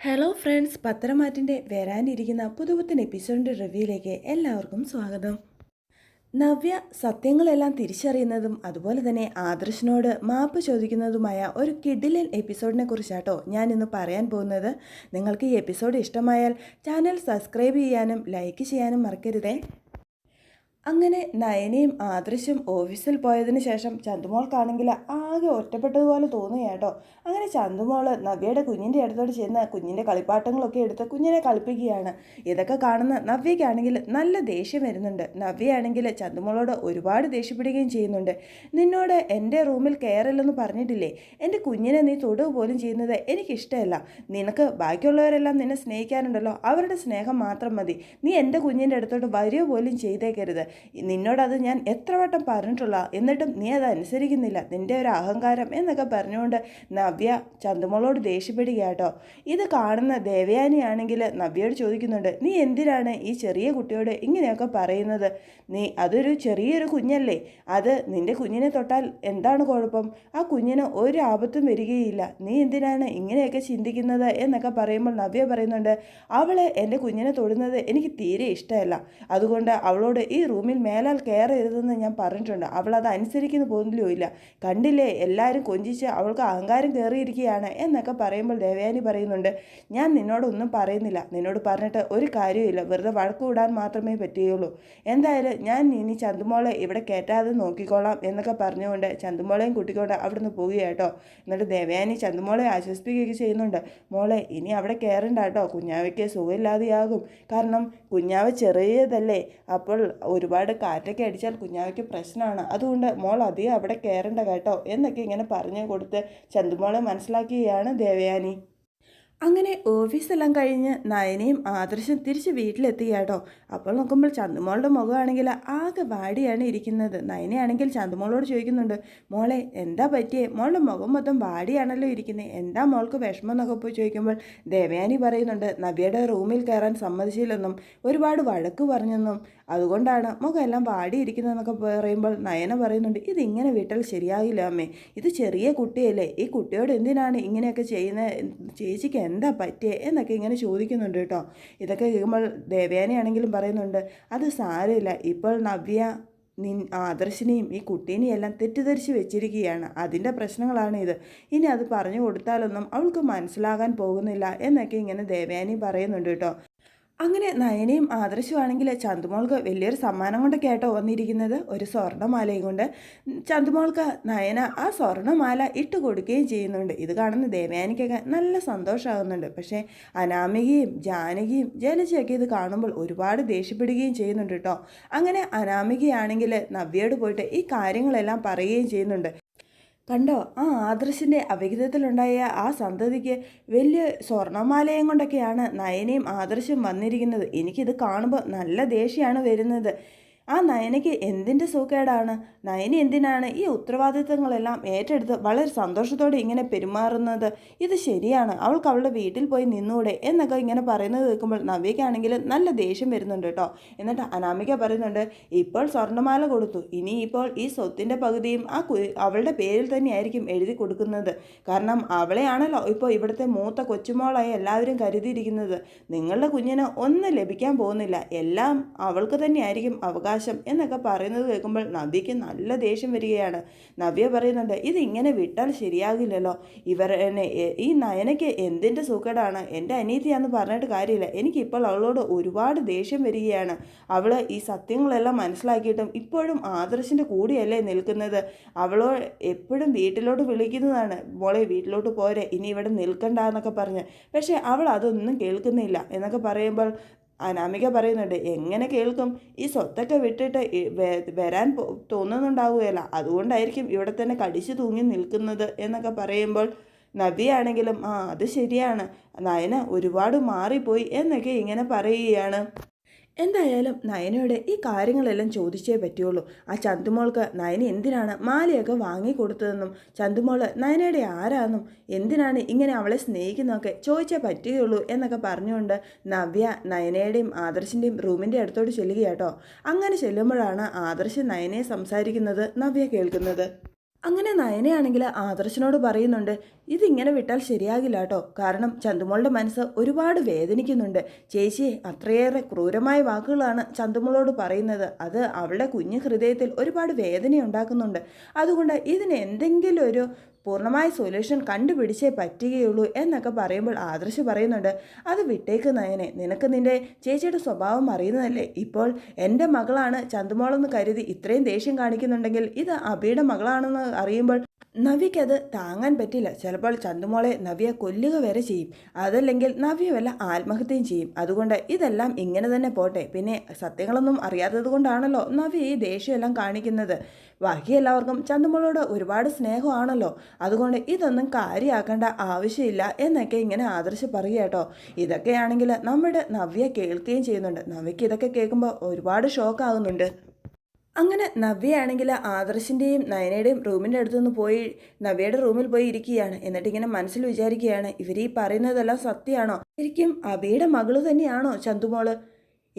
Hello friends പത്രമാറ്റിന്റെ വരാനിരിക്കുന്ന പുതുപുത്തൻ എപ്പിസോഡിന്റെ റിവ്യൂയിലേക്ക് എല്ലാവർക്കും സ്വാഗതം. നവ്യ സത്യങ്ങളെല്ലാം തിരിച്ചറിയുന്നതും അതുപോലെ തന്നെ ആദർശിനോട് മാപ്പ് ചോദിക്കുന്നതുമായ ഒരു കിഡിലൻ എപ്പിസോഡിനെ കുറിച്ചാട്ടോ ഞാൻ ഇന്ന് പറയാൻ പോകുന്നത്. നിങ്ങൾക്ക് ഈ എപ്പിസോഡ് ഇഷ്ടമായാൽ ചാനൽ സബ്സ്ക്രൈബ് ചെയ്യാനും ലൈക്ക് ചെയ്യാനും മറക്കരുതേ. അങ്ങനെ നയനയും ആദർശും ഓഫീസിൽ പോയതിന് ശേഷം ചന്തുമോൾക്കാണെങ്കിൽ ആകെ ഒറ്റപ്പെട്ടതുപോലെ തോന്നുകയാട്ടോ അങ്ങനെ ചന്തുമോൾ നവ്യയുടെ കുഞ്ഞിന്റെ അടുത്തോട് ചെന്ന് കുഞ്ഞിന്റെ കളിപ്പാട്ടങ്ങളൊക്കെ എടുത്ത് കുഞ്ഞിനെ കളിപ്പിക്കുകയാണ്. ഇതൊക്കെ കാണുന്ന നവ്യയ്ക്കാണെങ്കിൽ നല്ല ദേഷ്യം വരുന്നുണ്ട്. നവ്യയാണെങ്കിൽ ചന്തുമോളോട് ഒരുപാട് ദേഷ്യപ്പെടുകയും ചെയ്യുന്നുണ്ട്. നിന്നോട് എന്റെ റൂമിൽ കയറില്ലെന്ന് പറഞ്ഞിട്ടില്ലേ? എന്റെ കുഞ്ഞിനെ നീ തൊടുക പോലും ചെയ്യുന്നത് എനിക്കിഷ്ടമല്ല. നിനക്ക് ബാക്കിയുള്ളവരെല്ലാം നിന്നെ സ്നേഹിക്കാനുണ്ടല്ലോ. അവരുടെ സ്നേഹം മാത്രം മതി. നീ എന്റെ കുഞ്ഞിന്റെ അടുത്തോട്ട് വരിക പോലും ചെയ്തേക്കരുത്. നിന്നോടത് ഞാൻ എത്ര വട്ടം പറഞ്ഞിട്ടുള്ള എന്നിട്ടും നീ അത് അനുസരിക്കുന്നില്ല. നിന്റെ ഒരു അഹങ്കാരം എന്നൊക്കെ പറഞ്ഞുകൊണ്ട് നവ്യ ചന്തുമോളോട് ദേഷ്യപ്പെടുകയാട്ടോ ഇത് കാണുന്ന ദേവയാനിയാണെങ്കിൽ നവ്യയോട് ചോദിക്കുന്നുണ്ട് നീ എന്തിനാണ് ഈ ചെറിയ കുട്ടിയോട് ഇങ്ങനെയൊക്കെ പറയുന്നത്? നീ അതൊരു ചെറിയൊരു കുഞ്ഞല്ലേ? അത് നിന്റെ കുഞ്ഞിനെ തൊട്ടാൽ എന്താണ് കുഴപ്പം? ആ കുഞ്ഞിന് ഒരു ആപത്തും വരികയില്ല. നീ എന്തിനാണ് ഇങ്ങനെയൊക്കെ ചിന്തിക്കുന്നത്? എന്നൊക്കെ പറയുമ്പോൾ നവ്യ പറയുന്നുണ്ട് അവളെ എന്റെ കുഞ്ഞിനെ തൊടുന്നത് എനിക്ക് തീരെ ഇഷ്ടമല്ല. അതുകൊണ്ട് അവളോട് ഈ റൂമിൽ മേലാൽ കയറരുതെന്ന് ഞാൻ പറഞ്ഞിട്ടുണ്ട്. അവൾ അത് അനുസരിക്കുന്ന പോലും ഇല്ല കണ്ടില്ലേ എല്ലാവരും കൊഞ്ചിച്ച് അവൾക്ക് അഹങ്കാരം കയറിയിരിക്കുകയാണ് എന്നൊക്കെ പറയുമ്പോൾ ദേവയാനി പറയുന്നുണ്ട്. ഞാൻ നിന്നോടൊന്നും പറയുന്നില്ല. നിന്നോട് പറഞ്ഞിട്ട് ഒരു കാര്യമില്ല വെറുതെ വഴക്ക് വിടാൻ മാത്രമേ പറ്റുകയുള്ളൂ. എന്തായാലും ഞാൻ ഇനി ചന്തുമോളെ ഇവിടെ കയറ്റാതെ നോക്കിക്കോളാം എന്നൊക്കെ പറഞ്ഞുകൊണ്ട് ചന്തുമോളെയും കുട്ടിക്കൊണ്ട് അവിടുന്ന് പോവുകയാട്ടോ എന്നിട്ട് ദേവയാനി ചന്തുമോളെ ആശ്വസിപ്പിക്കുകയൊക്കെ ചെയ്യുന്നുണ്ട്. മോളെ ഇനി അവിടെ കയറണ്ട കേട്ടോ. കുഞ്ഞാവയ്ക്ക് സുഖമില്ലാതെയാകും. കാരണം കുഞ്ഞാവ ചെറിയതല്ലേ. അപ്പോൾ ഒരുപാട് കാറ്റൊക്കെ അടിച്ചാൽ കുഞ്ഞാവയ്ക്ക് പ്രശ്നമാണ്. അതുകൊണ്ട് മോൾ അധികം അവിടെ കയറണ്ട കേട്ടോ. എന്നൊക്കെ ഇങ്ങനെ പറഞ്ഞു കൊടുത്ത് ചന്തുമോളെ മനസ്സിലാക്കുകയാണ് ദേവയാനി. അങ്ങനെ ഓഫീസെല്ലാം കഴിഞ്ഞ് നയനയും ആദർശം തിരിച്ച് വീട്ടിലെത്തി കേട്ടോ അപ്പോൾ നോക്കുമ്പോൾ ചന്തുമോളുടെ മുഖമാണെങ്കിൽ ആകെ വാടിയാണ് ഇരിക്കുന്നത്. നയനയാണെങ്കിൽ ചന്തുമോളോട് ചോദിക്കുന്നുണ്ട് മോളെ എന്താ പറ്റിയേ? മോളുടെ മുഖം മൊത്തം വാടിയാണല്ലോ ഇരിക്കുന്നത് എന്താ മോൾക്ക് വിഷമം എന്നൊക്കെ പോയി ചോദിക്കുമ്പോൾ ദേവയാനി പറയുന്നുണ്ട് നവ്യയുടെ റൂമിൽ കയറാൻ സമ്മതിച്ചില്ലെന്നും ഒരുപാട് വഴക്ക് പറഞ്ഞെന്നും അതുകൊണ്ടാണ് മുഖം എല്ലാം വാടിയിരിക്കുന്നതെന്നൊക്കെ പറയുമ്പോൾ നയന പറയുന്നുണ്ട് ഇതിങ്ങനെ വിട്ടാൽ ശരിയാകില്ല അമ്മേ. ഇത് ചെറിയ കുട്ടിയല്ലേ. ഈ കുട്ടിയോട് എന്തിനാണ് ഇങ്ങനെയൊക്കെ ചെയ്യുന്ന? ചേച്ചിക്ക് എന്താ പറ്റിയേ എന്നൊക്കെ ഇങ്ങനെ ചോദിക്കുന്നുണ്ട് കേട്ടോ. ഇതൊക്കെ കേൾക്കുമ്പോൾ ദേവേനയാണെങ്കിലും പറയുന്നുണ്ട് അത് സാരമില്ല. ഇപ്പോൾ നവ്യ നിൻ ആദർശിനെയും ഈ കുട്ടീനെയും എല്ലാം തെറ്റിദ്ധരിച്ച് വെച്ചിരിക്കുകയാണ്. അതിന്റെ പ്രശ്നങ്ങളാണ് ഇത്. ഇനി അത് പറഞ്ഞു കൊടുത്താലൊന്നും അവൾക്ക് മനസ്സിലാകാൻ പോകുന്നില്ല എന്നൊക്കെ ഇങ്ങനെ ദേവയാനി പറയുന്നുണ്ട് കേട്ടോ. അങ്ങനെ നയനയും ആദർശുവാണെങ്കിൽ ചന്തുമോൾക്ക് വലിയൊരു സമ്മാനം കൊണ്ട് കേട്ടോ വന്നിരിക്കുന്നത്. ഒരു സ്വർണമാലയും കൊണ്ട് ചന്തുമോൾക്ക് നയന ആ സ്വർണമാല ഇട്ട് കൊടുക്കുകയും ചെയ്യുന്നുണ്ട്. ഇത് കാണുന്ന ദേവയാനിക്കൊക്കെ നല്ല സന്തോഷമാകുന്നുണ്ട് പക്ഷേ അനാമികയും ജാനകിയും ജലജയൊക്കെ ഇത് കാണുമ്പോൾ ഒരുപാട് ദേഷ്യപ്പെടുകയും ചെയ്യുന്നുണ്ട് കേട്ടോ അങ്ങനെ അനാമികയാണെങ്കിൽ നവ്യയോട് പോയിട്ട് ഈ കാര്യങ്ങളെല്ലാം പറയുകയും ചെയ്യുന്നുണ്ട്. കണ്ടോ? ആ ആദർശിന്റെ അവിഹിതത്തിലുണ്ടായ ആ സന്തതിക്ക് വലിയ സ്വർണമാലയം കൊണ്ടൊക്കെയാണ് നയനയും ആദർശം വന്നിരിക്കുന്നത്. എനിക്കിത് കാണുമ്പോൾ നല്ല ദേഷ്യമാണ് വരുന്നത്. ആ നയനയ്ക്ക് എന്തിന്റെ സുഖേടാണ് നയന എന്തിനാണ് ഈ ഉത്തരവാദിത്തങ്ങളെല്ലാം ഏറ്റെടുത്ത് വളരെ സന്തോഷത്തോടെ ഇങ്ങനെ പെരുമാറുന്നത്? ഇത് ശരിയാണ് അവൾക്ക് അവളുടെ വീട്ടിൽ പോയി നിന്നൂടെ എന്നൊക്കെ ഇങ്ങനെ പറയുന്നത് കേൾക്കുമ്പോൾ നവ്യക്കാണെങ്കിൽ നല്ല ദേഷ്യം വരുന്നുണ്ട് കേട്ടോ. എന്നിട്ട് അനാമിക പറയുന്നുണ്ട് ഇപ്പോൾ സ്വർണമാല കൊടുത്തു ഇനി ഇപ്പോൾ ഈ സ്വത്തിന്റെ പകുതിയും ആ അവളുടെ പേരിൽ തന്നെയായിരിക്കും എഴുതി കൊടുക്കുന്നത്. കാരണം അവളെയാണല്ലോ ഇപ്പോൾ ഇവിടുത്തെ മൂത്ത കൊച്ചുമോളായി എല്ലാവരും കരുതിയിരിക്കുന്നത്. നിങ്ങളുടെ കുഞ്ഞിന് ഒന്നും ലഭിക്കാൻ പോകുന്നില്ല എല്ലാം അവൾക്ക് തന്നെയായിരിക്കും അവകാശം. അവകാശം എന്നൊക്കെ പറയുന്നത് കേൾക്കുമ്പോൾ നവ്യയ്ക്ക് നല്ല ദേഷ്യം വരികയാണ്. നവ്യ പറയുന്നുണ്ട് ഇതിങ്ങനെ വിട്ടാൽ ശരിയാകില്ലല്ലോ. ഇവർ എന്നെ ഈ നയനയ്ക്ക് എന്തിന്റെ സുഖടാണ് എന്റെ അനീതിയാന്ന് പറഞ്ഞിട്ട് കാര്യമില്ല. എനിക്കിപ്പോൾ അവളോട് ഒരുപാട് ദേഷ്യം വരികയാണ്. അവൾ ഈ സത്യങ്ങളെല്ലാം മനസ്സിലാക്കിയിട്ടും ഇപ്പോഴും ആദർശിന്റെ കൂടെയല്ലേ നിൽക്കുന്നത്. അവളോ എപ്പോഴും വീട്ടിലോട്ട് വിളിക്കുന്നതാണ്. മോളെ വീട്ടിലോട്ട് പോരെ. ഇനി ഇവിടെ നിൽക്കണ്ട എന്നൊക്കെ പറഞ്ഞ്. പക്ഷേ അവൾ അതൊന്നും കേൾക്കുന്നില്ല എന്നൊക്കെ പറയുമ്പോൾ അനാമിക പറയുന്നുണ്ട് എങ്ങനെ കേൾക്കും? ഈ സ്വത്തൊക്കെ വിട്ടിട്ട് വരാൻ തോന്നുന്നുണ്ടാവുകയല്ല. അതുകൊണ്ടായിരിക്കും ഇവിടെ തന്നെ കടിച്ചു തൂങ്ങി നിൽക്കുന്നത് എന്നൊക്കെ പറയുമ്പോൾ നബിയാണെങ്കിലും ആ അത് ശരിയാണ്. നയന ഒരുപാട് മാറിപ്പോയി എന്നൊക്കെ ഇങ്ങനെ പറയുകയാണ്. എന്തായാലും നയനയുടെ ഈ കാര്യങ്ങളെല്ലാം ചോദിച്ചേ പറ്റുള്ളൂ. ആ ചന്തുമോൾക്ക് നയന എന്തിനാണ് മാലയൊക്കെ വാങ്ങിക്കൊടുത്തതെന്നും ചന്തുമോൾ നയനയുടെ ആരാന്നും എന്തിനാണ് ഇങ്ങനെ അവളെ സ്നേഹിക്കുന്നതൊക്കെ ചോദിച്ചേ പറ്റുകയുള്ളൂ എന്നൊക്കെ പറഞ്ഞുകൊണ്ട് നവ്യ നയനയുടെയും ആദർശിന്റെയും റൂമിന്റെ അടുത്തോട്ട് ചെല്ലുകയാട്ടോ. അങ്ങനെ ചെല്ലുമ്പോഴാണ് ആദർശ് നയനയെ സംസാരിക്കുന്നത് നവ്യ കേൾക്കുന്നത്. അങ്ങനെ നയനയാണെങ്കിൽ ആദർശനോട് പറയുന്നുണ്ട് ഇതിങ്ങനെ വിട്ടാൽ ശരിയാകില്ല കേട്ടോ. കാരണം ചന്തുമോളുടെ മനസ്സ് ഒരുപാട് വേദനിക്കുന്നുണ്ട്. ചേച്ചി അത്രയേറെ ക്രൂരമായ വാക്കുകളാണ് ചന്തുമോളോട് പറയുന്നത്. അത് അവളുടെ കുഞ്ഞു ഹൃദയത്തിൽ ഒരുപാട് വേദന ഉണ്ടാക്കുന്നുണ്ട് അതുകൊണ്ട് ഇതിന് എന്തെങ്കിലും ഒരു പൂർണമായ സൊല്യൂഷൻ കണ്ടുപിടിച്ചേ പറ്റുകയുള്ളൂ എന്നൊക്കെ പറയുമ്പോൾ ആദർശ് പറയുന്നുണ്ട്. അത് വിട്ടേക്ക് നയനെ. നിനക്ക് നിന്റെ ചേച്ചിയുടെ സ്വഭാവം അറിയുന്നതല്ലേ? ഇപ്പോൾ എന്റെ മകളാണ് ചന്തുമോളെന്ന് കരുതി ഇത്രയും ദേഷ്യം കാണിക്കുന്നുണ്ടെങ്കിൽ ഇത് അബിയുടെ മകളാണെന്ന് അറിയുമ്പോൾ നവ്യക്കത് താങ്ങാൻ പറ്റില്ല. ചിലപ്പോൾ ചന്തുമോളെ നവ്യ കൊല്ലുക വരെ ചെയ്യും. അതല്ലെങ്കിൽ നവ്യ വല്ല ആത്മഹത്യയും ചെയ്യും. അതുകൊണ്ട് ഇതെല്ലാം ഇങ്ങനെ തന്നെ പോട്ടെ. പിന്നെ സത്യങ്ങളൊന്നും അറിയാത്തത് കൊണ്ടാണല്ലോ നവ്യ ഈ ദേഷ്യമെല്ലാം കാണിക്കുന്നത്. ബാക്കി എല്ലാവർക്കും ചന്തുമോളോട് ഒരുപാട് സ്നേഹമാണല്ലോ. അതുകൊണ്ട് ഇതൊന്നും കാര്യമാക്കേണ്ട ആവശ്യമില്ല എന്നൊക്കെ ഇങ്ങനെ ആദർശ് പറയുക ഇതൊക്കെയാണെങ്കിൽ നമ്മുടെ നവ്യ കേൾക്കുകയും ചെയ്യുന്നുണ്ട്. നവ്യക്ക് ഇതൊക്കെ കേൾക്കുമ്പോൾ ഒരുപാട് ഷോക്കാകുന്നുണ്ട് അങ്ങനെ നവ്യയാണെങ്കിൽ ആദർശിന്റെയും നയനയുടെയും റൂമിന്റെ അടുത്തുനിന്ന് പോയി നവ്യയുടെ റൂമിൽ പോയി ഇരിക്കുകയാണ്. എന്നിട്ട് ഇങ്ങനെ മനസ്സിൽ വിചാരിക്കുകയാണ് ഇവർ ഈ പറയുന്നതെല്ലാം സത്യമാണോ? ശരിക്കും അബിയുടെ മകൾ തന്നെയാണോ ചന്തുമോൾ?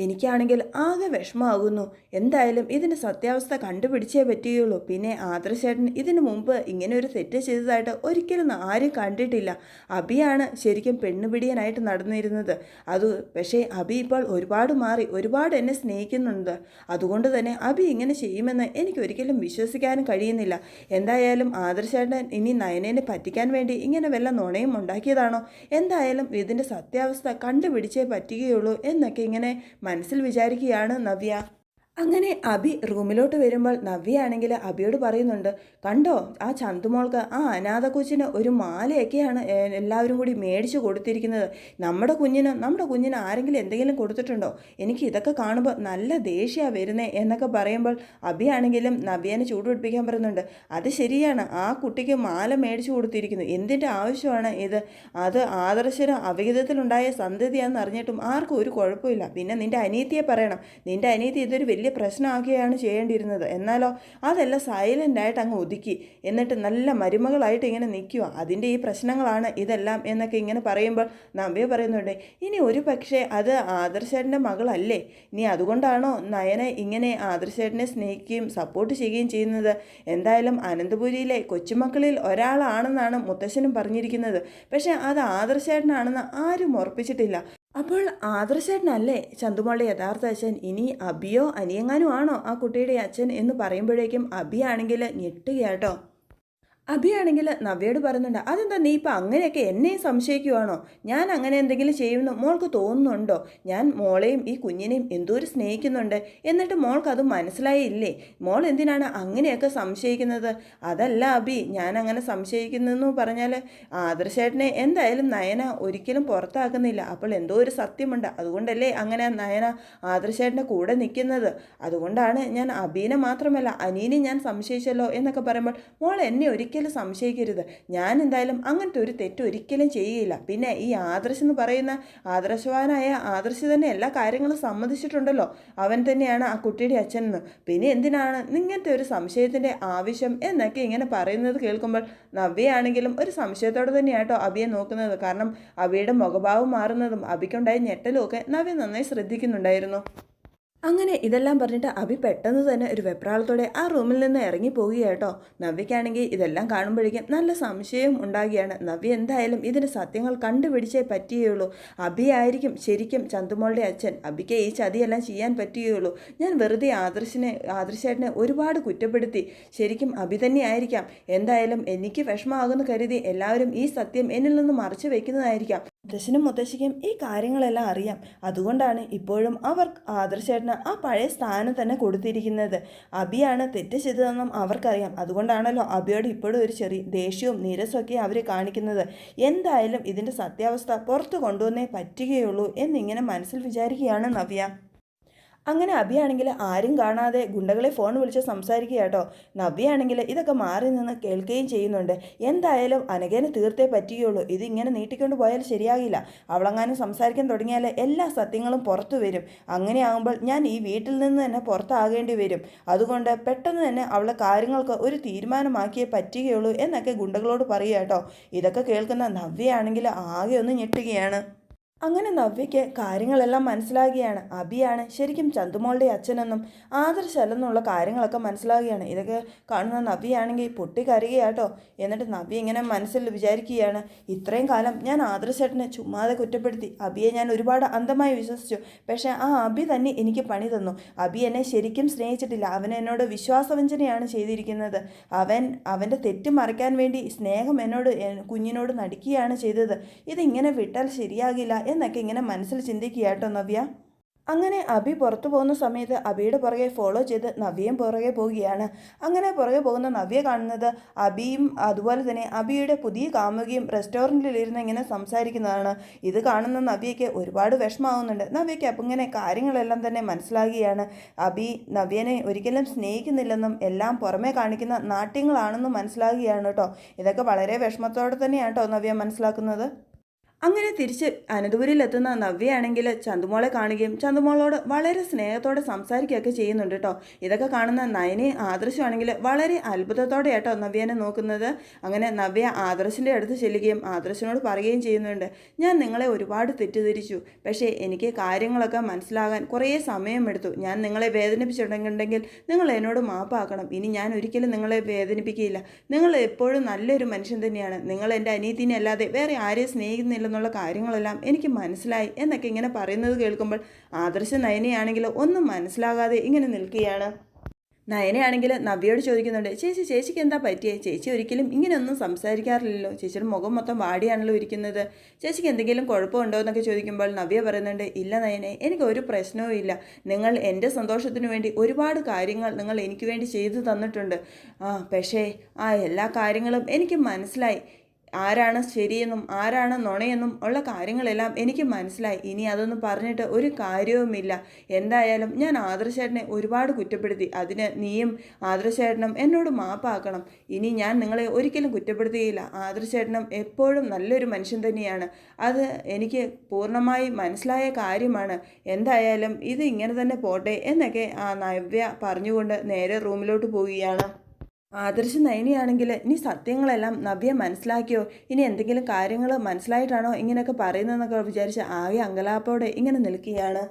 എനിക്കാണെങ്കിൽ ആകെ വിഷമമാകുന്നു എന്തായാലും ഇതിന്റെ സത്യാവസ്ഥ കണ്ടുപിടിച്ചേ പറ്റുകയുള്ളൂ. പിന്നെ ആദർശേട്ടൻ ഇതിനു മുമ്പ് ഇങ്ങനെ ഒരു തെറ്റ് ചെയ്തതായിട്ട് ഒരിക്കലും ആരും കണ്ടിട്ടില്ല. അബിയാണ് ശരിക്കും പെണ്ണുപിടിയനായിട്ട് നടന്നിരുന്നത്. അത് പക്ഷേ അബി ഇപ്പോൾ ഒരുപാട് മാറി ഒരുപാട് എന്നെ സ്നേഹിക്കുന്നുണ്ട്. അതുകൊണ്ട് തന്നെ അബി ഇങ്ങനെ ചെയ്യുമെന്ന് എനിക്ക് ഒരിക്കലും വിശ്വസിക്കാനും കഴിയുന്നില്ല. എന്തായാലും ആദർശേട്ടൻ ഇനി നയനേനെ പറ്റിക്കാൻ വേണ്ടി ഇങ്ങനെ വല്ല നുണയും ഉണ്ടാക്കിയതാണോ? എന്തായാലും ഇതിന്റെ സത്യാവസ്ഥ കണ്ടുപിടിച്ചേ പറ്റുകയുള്ളൂ എന്നൊക്കെ ഇങ്ങനെ മനസ്സിൽ വിചാരിക്കുകയാണ് നവ്യ. അങ്ങനെ അബി റൂമിലോട്ട് വരുമ്പോൾ നവ്യയാണെങ്കിൽ അബിയോട് പറയുന്നുണ്ട് കണ്ടോ ആ ചന്തുമോൾക്ക് ആ അനാഥ കൊച്ചിന് ഒരു മാലയൊക്കെയാണ് എല്ലാവരും കൂടി മേടിച്ചു കൊടുത്തിരിക്കുന്നത്. നമ്മുടെ കുഞ്ഞിന് നമ്മുടെ കുഞ്ഞിന് ആരെങ്കിലും എന്തെങ്കിലും കൊടുത്തിട്ടുണ്ടോ? എനിക്ക് ഇതൊക്കെ കാണുമ്പോൾ നല്ല ദേഷ്യമാണ് വരുന്നത് എന്നൊക്കെ പറയുമ്പോൾ അബിയാണെങ്കിലും നവ്യനെ ചൂടുപിടിപ്പിക്കാൻ പറയുന്നുണ്ട് അത് ശരിയാണ് ആ കുട്ടിക്ക് മാല മേടിച്ചു കൊടുത്തിരിക്കുന്നു. എന്തിന്റെ ആവശ്യമാണ് ഇത്? അത് ആദർശന അവിഹിതത്തിലുണ്ടായ സന്തതിയാണെന്ന് അറിഞ്ഞിട്ടും ആർക്കും ഒരു കുഴപ്പമില്ല. പിന്നെ നിന്റെ അനീതിയെ പറയണം നിന്റെ അനീതി ഇതൊരു വലിയ പ്രശ്നമാക്കുകയാണ് ചെയ്യേണ്ടിയിരുന്നത്. എന്നാലോ അതെല്ലാം സൈലന്റായിട്ട് അങ്ങ് ഒതുക്കി. എന്നിട്ട് നല്ല മരുമകളായിട്ട് ഇങ്ങനെ നിൽക്കുക അതിന്റെ ഈ പ്രശ്നങ്ങളാണ് ഇതെല്ലാം എന്നൊക്കെ ഇങ്ങനെ പറയുമ്പോൾ നവ്യ പറയുന്നുണ്ട് ഇനി ഒരു പക്ഷേ അത് ആദർശേട്ടന്റെ മകളല്ലേ? ഇനി അതുകൊണ്ടാണോ നയനെ ഇങ്ങനെ ആദർശേട്ടനെ സ്നേഹിക്കുകയും സപ്പോർട്ട് ചെയ്യുകയും ചെയ്യുന്നത്? എന്തായാലും അനന്തപുരിയിലെ കൊച്ചുമക്കളിൽ ഒരാളാണെന്നാണ് മുത്തശ്ശനും പറഞ്ഞിരിക്കുന്നത്. പക്ഷേ അത് ആദർശേട്ടനാണെന്ന് ആരും ഉറപ്പിച്ചിട്ടില്ല. അപ്പോൾ ആദർശേട്ടനല്ലേ ചന്തുമോളുടെ യഥാർത്ഥ അച്ഛൻ? ഇനി അബിയോ അനിയങ്ങാനും ആണോ ആ കുട്ടിയുടെ അച്ഛൻ എന്ന് പറയുമ്പോഴേക്കും അബിയാണെങ്കിൽ ഞെട്ടുകയാട്ടോ. അഭിയാണെങ്കിൽ നവ്യയോട് പറയുന്നുണ്ട് അതെന്താ നീ ഇപ്പം അങ്ങനെയൊക്കെ എന്നെ സംശയിക്കുവാണോ? ഞാൻ അങ്ങനെ എന്തെങ്കിലും ചെയ്യുമെന്ന് മോൾക്ക് തോന്നുന്നുണ്ടോ? ഞാൻ മോളെയും ഈ കുഞ്ഞിനെയും എന്തോരം സ്നേഹിക്കുന്നുണ്ട്? എന്നിട്ട് മോൾക്ക് അത് മനസ്സിലായില്ലേ? മോൾ എന്തിനാണ് അങ്ങനെയൊക്കെ സംശയിക്കുന്നത്? അതല്ല അഭി ഞാൻ അങ്ങനെ സംശയിക്കുന്നതെന്ന് പറഞ്ഞാൽ ആദർശേട്ടനെ എന്തായാലും നയന ഒരിക്കലും പുറത്താക്കുന്നില്ല. അപ്പോൾ എന്തോ ഒരു സത്യമുണ്ട്. അതുകൊണ്ടല്ലേ അങ്ങനെ നയന ആദർശേട്ടന്റെ കൂടെ നിൽക്കുന്നത്. അതുകൊണ്ടാണ് ഞാൻ അബീനെ മാത്രമല്ല അനീനെ ഞാൻ സംശയിച്ചല്ലോ എന്നൊക്കെ പറയുമ്പോൾ മോൾ എന്നെ ഒരിക്കലും സംശയിക്കരുത്. ഞാൻ എന്തായാലും അങ്ങനത്തെ ഒരു തെറ്റ് ഒരിക്കലും ചെയ്യുകയില്ല പിന്നെ ഈ ആദർശ് എന്ന് പറയുന്ന ആദർശവാനായ ആദർശ് തന്നെ എല്ലാ കാര്യങ്ങളും സമ്മതിച്ചിട്ടുണ്ടല്ലോ. അവൻ തന്നെയാണ് ആ കുട്ടിയുടെ അച്ഛൻ എന്ന്. പിന്നെ എന്തിനാണ് ഇങ്ങനത്തെ ഒരു സംശയത്തിന്റെ ആവശ്യം എന്നൊക്കെ ഇങ്ങനെ പറയുന്നത് കേൾക്കുമ്പോൾ നവ്യയാണെങ്കിലും ഒരു സംശയത്തോടെ തന്നെയാട്ടോ അബിയെ നോക്കുന്നത്. കാരണം അബിയുടെ മുഖഭാവം മാറുന്നതും അബിക്കുണ്ടായ ഞെട്ടലും ഒക്കെ നവ്യ നന്നായി ശ്രദ്ധിക്കുന്നുണ്ടായിരുന്നു. അങ്ങനെ ഇതെല്ലാം പറഞ്ഞിട്ട് അഭി പെട്ടെന്ന് തന്നെ ഒരു വെപ്രാളത്തോടെ ആ റൂമിൽ നിന്ന് ഇറങ്ങി പോവുകയാട്ടോ നവ്യക്കാണെങ്കിൽ ഇതെല്ലാം കാണുമ്പോഴേക്കും നല്ല സംശയം ഉണ്ടാകുകയാണ് നവ്യ എന്തായാലും ഇതിന് സത്യങ്ങൾ കണ്ടുപിടിച്ചേ പറ്റുകയുള്ളൂ. അഭി ആയിരിക്കും ശരിക്കും ചന്തുമോളുടെ അച്ഛൻ. അഭിക്ക് ഈ ചതിയെല്ലാം ചെയ്യാൻ പറ്റുകയുള്ളൂ. ഞാൻ വെറുതെ ആദർശിനെ ആദർശേട്ടനെ ഒരുപാട് കുറ്റപ്പെടുത്തി. ശരിക്കും അഭി തന്നെയായിരിക്കാം എന്തായാലും എനിക്ക് വിഷമമാകുന്നു കരുതി എല്ലാവരും ഈ സത്യം എന്നിൽ നിന്ന് മറച്ചു വെക്കുന്നതായിരിക്കാം. മുത്തശ്ശനും മുത്തശ്ശിക്കും ഈ കാര്യങ്ങളെല്ലാം അറിയാം. അതുകൊണ്ടാണ് ഇപ്പോഴും അവർ ആദർശേട്ടന് ആ പഴയ സ്ഥാനം തന്നെ കൊടുത്തിരിക്കുന്നത്. അബിയാണ് തെറ്റ് ചെയ്തതെന്നും അവർക്കറിയാം. അതുകൊണ്ടാണല്ലോ അബിയോട് ഇപ്പോഴും ഒരു ചെറിയ ദേഷ്യവും നീരസമൊക്കെ അവർ കാണിക്കുന്നത്. എന്തായാലും ഇതിന്റെ സത്യാവസ്ഥ പുറത്തു കൊണ്ടുവന്നേ പറ്റുകയുള്ളൂ എന്നിങ്ങനെ മനസ്സിൽ വിചാരിക്കുകയാണ് നവ്യ. അങ്ങനെ അഭിയാണെങ്കിൽ ആരും കാണാതെ ഗുണ്ടകളെ ഫോൺ വിളിച്ച് സംസാരിക്കുക കേട്ടോ. നവ്യാണെങ്കിൽ ഇതൊക്കെ മാറി നിന്ന് കേൾക്കുകയും ചെയ്യുന്നുണ്ട്. എന്തായാലും അനഘേനെ തീർത്തേ പറ്റുകയുള്ളൂ. ഇതിങ്ങനെ നീട്ടിക്കൊണ്ട് പോയാൽ ശരിയാകില്ല. അവളങ്ങാനും സംസാരിക്കാൻ തുടങ്ങിയാൽ എല്ലാ സത്യങ്ങളും പുറത്തു വരും. അങ്ങനെയാകുമ്പോൾ ഞാൻ ഈ വീട്ടിൽ നിന്ന് തന്നെ പുറത്താകേണ്ടി വരും. അതുകൊണ്ട് പെട്ടെന്ന് തന്നെ അവളെ കാര്യങ്ങൾക്ക് ഒരു തീരുമാനമാക്കിയേ പറ്റുകയുള്ളൂ എന്നൊക്കെ ഗുണ്ടകളോട് പറയുക കേട്ടോ. ഇതൊക്കെ കേൾക്കുന്ന നവ്യയാണെങ്കിൽ ആകെ ഒന്ന് ഞെട്ടുകയാണ്. അങ്ങനെ നവ്യയ്ക്ക് കാര്യങ്ങളെല്ലാം മനസ്സിലാകുകയാണ്. അബിയാണ് ശരിക്കും ചന്തുമോളുടെ അച്ഛനെന്നും ആദർശല്ലെന്നുള്ള കാര്യങ്ങളൊക്കെ മനസ്സിലാകുകയാണ്. ഇതൊക്കെ കാണുന്ന നവ്യയാണെങ്കിൽ പൊട്ടിക്കരയുകയാട്ടോ എന്നിട്ട് നവ്യ ഇങ്ങനെ മനസ്സിൽ വിചാരിക്കുകയാണ് ഇത്രയും കാലം ഞാൻ ആദർശേട്ടനെ ചുമ്മാതെ കുറ്റപ്പെടുത്തി അബിയെ ഞാൻ ഒരുപാട് അന്ധമായി വിശ്വസിച്ചു. പക്ഷേ ആ അബി തന്നെ എനിക്ക് പണി തന്നു. അബി എന്നെ ശരിക്കും സ്നേഹിച്ചിട്ടില്ല. അവൻ എന്നോട് വിശ്വാസവഞ്ചനയാണ് ചെയ്തിരിക്കുന്നത്. അവൻ അവന്റെ തെറ്റ് മറയ്ക്കാൻ വേണ്ടി സ്നേഹം എന്നോട് കുഞ്ഞിനോട് നടിക്കുകയാണ് ചെയ്തത്. ഇതിങ്ങനെ വിട്ടാൽ ശരിയാകില്ല എന്നൊക്കെ ഇങ്ങനെ മനസ്സിൽ ചിന്തിക്കുക കേട്ടോ നവ്യ. അങ്ങനെ അബി പുറത്തു പോകുന്ന സമയത്ത് അബിയുടെ പുറകെ ഫോളോ ചെയ്ത് നവ്യയും പുറകെ പോവുകയാണ്. അങ്ങനെ പുറകെ പോകുന്ന നവ്യ കാണുന്നത് അബിയും അതുപോലെ തന്നെ അബിയുടെ പുതിയ കാമുകിയും റെസ്റ്റോറന്റിലിരുന്ന് ഇങ്ങനെ സംസാരിക്കുന്നതാണ്. ഇത് കാണുന്ന നവ്യയ്ക്ക് ഒരുപാട് വിഷമാവുന്നുണ്ട് നവ്യയ്ക്ക് അപ്പം ഇങ്ങനെ കാര്യങ്ങളെല്ലാം തന്നെ മനസ്സിലാകുകയാണ്. അബി നവ്യനെ ഒരിക്കലും സ്നേഹിക്കുന്നില്ലെന്നും എല്ലാം പുറമേ കാണിക്കുന്ന നാട്യങ്ങളാണെന്നും മനസ്സിലാകുകയാണ് കേട്ടോ. ഇതൊക്കെ വളരെ വിഷമത്തോടെ തന്നെയാണ് കേട്ടോ നവ്യ മനസ്സിലാക്കുന്നത്. അങ്ങനെ തിരിച്ച് അനന്തപുരിയിലെത്തുന്ന നവ്യയാണെങ്കിൽ ചന്തുമോളെ കാണുകയും ചന്തുമോളോട് വളരെ സ്നേഹത്തോടെ സംസാരിക്കുകയൊക്കെ ചെയ്യുന്നുണ്ട് കേട്ടോ. ഇതൊക്കെ കാണുന്ന നയനെ ആദർശമാണെങ്കിൽ വളരെ അത്ഭുതത്തോടെ കേട്ടോ നവ്യനെ നോക്കുന്നത്. അങ്ങനെ നവ്യ ആദർശിന്റെ അടുത്ത് ചെല്ലുകയും ആദർശിനോട് പറയുകയും ചെയ്യുന്നുണ്ട്. ഞാൻ നിങ്ങളെ ഒരുപാട് തെറ്റിദ്ധരിച്ചു. പക്ഷേ എനിക്ക് കാര്യങ്ങളൊക്കെ മനസ്സിലാകാൻ കുറേ സമയമെടുത്തു. ഞാൻ നിങ്ങളെ വേദനിപ്പിച്ചിട്ടുണ്ടെങ്കിൽ നിങ്ങൾ എന്നോട് മാപ്പാക്കണം. ഇനി ഞാൻ ഒരിക്കലും നിങ്ങളെ വേദനിപ്പിക്കുകയില്ല. നിങ്ങൾ എപ്പോഴും നല്ലൊരു മനുഷ്യൻ തന്നെയാണ്. നിങ്ങൾ എന്റെ അനിയത്തിനെ അല്ലാതെ വേറെ ആരെയും സ്നേഹിക്കുന്നില്ലെന്നുള്ള കാര്യങ്ങളെല്ലാം എനിക്ക് മനസ്സിലായി എന്നൊക്കെ ഇങ്ങനെ പറയുന്നത് കേൾക്കുമ്പോൾ ആദർശ നയനയാണെങ്കിൽ ഒന്നും മനസ്സിലാകാതെ ഇങ്ങനെ നിൽക്കുകയാണ്. നയനയാണെങ്കിൽ നവ്യയോട് ചോദിക്കുന്നുണ്ട് ചേച്ചി ചേച്ചിക്ക് എന്താ പറ്റിയേ? ചേച്ചി ഒരിക്കലും ഇങ്ങനെയൊന്നും സംസാരിക്കാറില്ലല്ലോ. ചേച്ചിയുടെ മുഖം മൊത്തം വാടിയാണല്ലോ ഇരിക്കുന്നത്. ചേച്ചിക്ക് എന്തെങ്കിലും കുഴപ്പമുണ്ടോ എന്നൊക്കെ ചോദിക്കുമ്പോൾ നവ്യ പറയുന്നുണ്ട് ഇല്ല നയനെ എനിക്ക് ഒരു പ്രശ്നവും ഇല്ല. നിങ്ങൾ എന്റെ സന്തോഷത്തിന് വേണ്ടി ഒരുപാട് കാര്യങ്ങൾ നിങ്ങൾ എനിക്ക് വേണ്ടി ചെയ്തു തന്നിട്ടുണ്ട്. ആ പക്ഷേ ആ എല്ലാ കാര്യങ്ങളും എനിക്ക് മനസ്സിലായി. ആരാണ് ശരിയെന്നും ആരാണ് നുണയെന്നും ഉള്ള കാര്യങ്ങളെല്ലാം എനിക്ക് മനസ്സിലായി. ഇനി അതൊന്നും പറഞ്ഞിട്ട് ഒരു കാര്യവുമില്ല. എന്തായാലും ഞാൻ ആദർശേട്ടനെ ഒരുപാട് കുറ്റപ്പെടുത്തി. അതിന് നീയും ആദർശേട്ടനും എന്നോട് മാപ്പാക്കണം. ഇനി ഞാൻ നിങ്ങളെ ഒരിക്കലും കുറ്റപ്പെടുത്തുകയില്ല. ആദർശേട്ടനും എപ്പോഴും നല്ലൊരു മനുഷ്യൻ തന്നെയാണ്. അത് എനിക്ക് പൂർണമായി മനസ്സിലായ കാര്യമാണ്. എന്തായാലും ഇത് ഇങ്ങനെ തന്നെ പോട്ടെ എന്നൊക്കെ ആ നവ്യ പറഞ്ഞുകൊണ്ട് നേരെ റൂമിലോട്ട് പോവുകയാണ്. ആദർശ് നയനിയാണെങ്കിൽ ഇനി സത്യങ്ങളെല്ലാം നവ്യ മനസ്സിലാക്കിയോ? ഇനി എന്തെങ്കിലും കാര്യങ്ങൾ മനസ്സിലായിട്ടാണോ ഇങ്ങനെയൊക്കെ പറയുന്നതെന്നൊക്കെ വിചാരിച്ച് ആകെ അങ്കലാപ്പോടെ ഇങ്ങനെ നിൽക്കുകയാണ്.